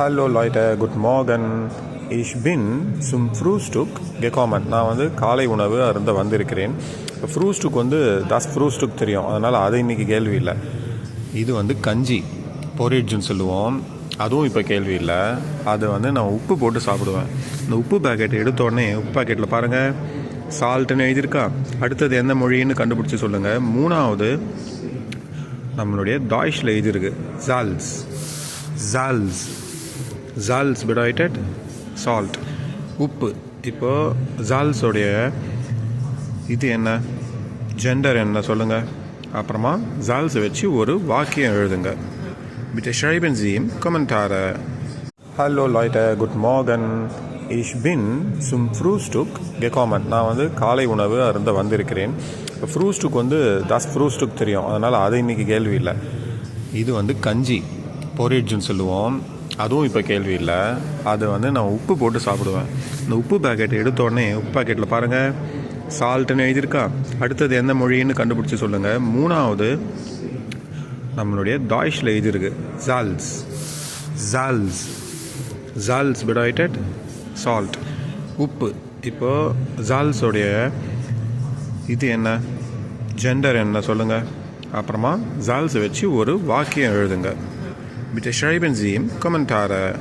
Hello Leute, குட் Morgan இஷ் பின் சும் ஃப்ரூஸ்டுக் gekommen. நான் வந்து காலை உணவு அருந்த வந்திருக்கிறேன். ஃப்ரூஸ்டுக் வந்து தாஸ் ஃப்ரூஸ்டுக் தெரியும். அதனால் அது இன்னைக்கு கேள்வி இல்லை. இது வந்து கஞ்சி பொரிட்ஜுன்னு சொல்லுவோம். அதுவும் இப்போ கேள்வி இல்லை. அது வந்து நான் உப்பு போட்டு சாப்பிடுவேன். இந்த உப்பு பேக்கெட் எடுத்த உடனே உப்பு பேக்கெட்டில் பாருங்கள் சால்ட்டுன்னு எழுதியிருக்கா? அடுத்தது எந்த மொழின்னு கண்டுபிடிச்சி சொல்லுங்கள் மூணாவது நம்மளுடைய டாய்ஷில் எழுதியிருக்கு. ஜால்ஸ் ஜால்ஸ் ஜால்ஸ் bedeutet சால்ட் உப்பு. இப்போ ஜால்ஸோடைய இது என்ன? ஜெண்டர் என்ன? சொல்லுங்கள் அப்புறமா ஜால்ஸ் வச்சு ஒரு வாக்கியம் எழுதுங்க. Bitte schreiben Sie Kommentare Hallo Leute, guten Morgen. Ich bin zum Frühstück gekommen. நான் வந்து காலை உணவு அருந்த வந்திருக்கிறேன். ஃப்ரூஸ்டுக் வந்து தாஸ் ஃப்ரூஸ்டுக் தெரியும். அதனால் அது இன்னைக்கு கேள்வி இல்லை. இது வந்து கஞ்சி. பொரிட்ஜுன்னு சொல்லுவோம். அதுவும் இப்போ கேள்வி இல்லை. அது வந்து நான் உப்பு போட்டு சாப்பிடுவேன். இந்த உப்பு பேக்கெட் எடுத்த உடனே உப்பு பேக்கெட்டில் பாருங்கள் சால்ட்டுன்னு எழுதியிருக்கா. அடுத்தது எந்த மொழின்னு கண்டுபிடிச்சி சொல்லுங்கள் மூணாவது நம்மளுடைய டாய்ஷில் எழுதியிருக்கு. ஜால்ஸ் ஜால்ஸ் ஜால்ஸ் பிடாய்டட் சால்ட் உப்பு. இப்போ ஜால்ஸோடைய இது என்ன? ஜெண்டர் என்ன சொல்லுங்கள் அப்புறமா ஜால்ஸ் வச்சு ஒரு வாக்கியம் எழுதுங்க. Bitte schreiben Sie Kommentare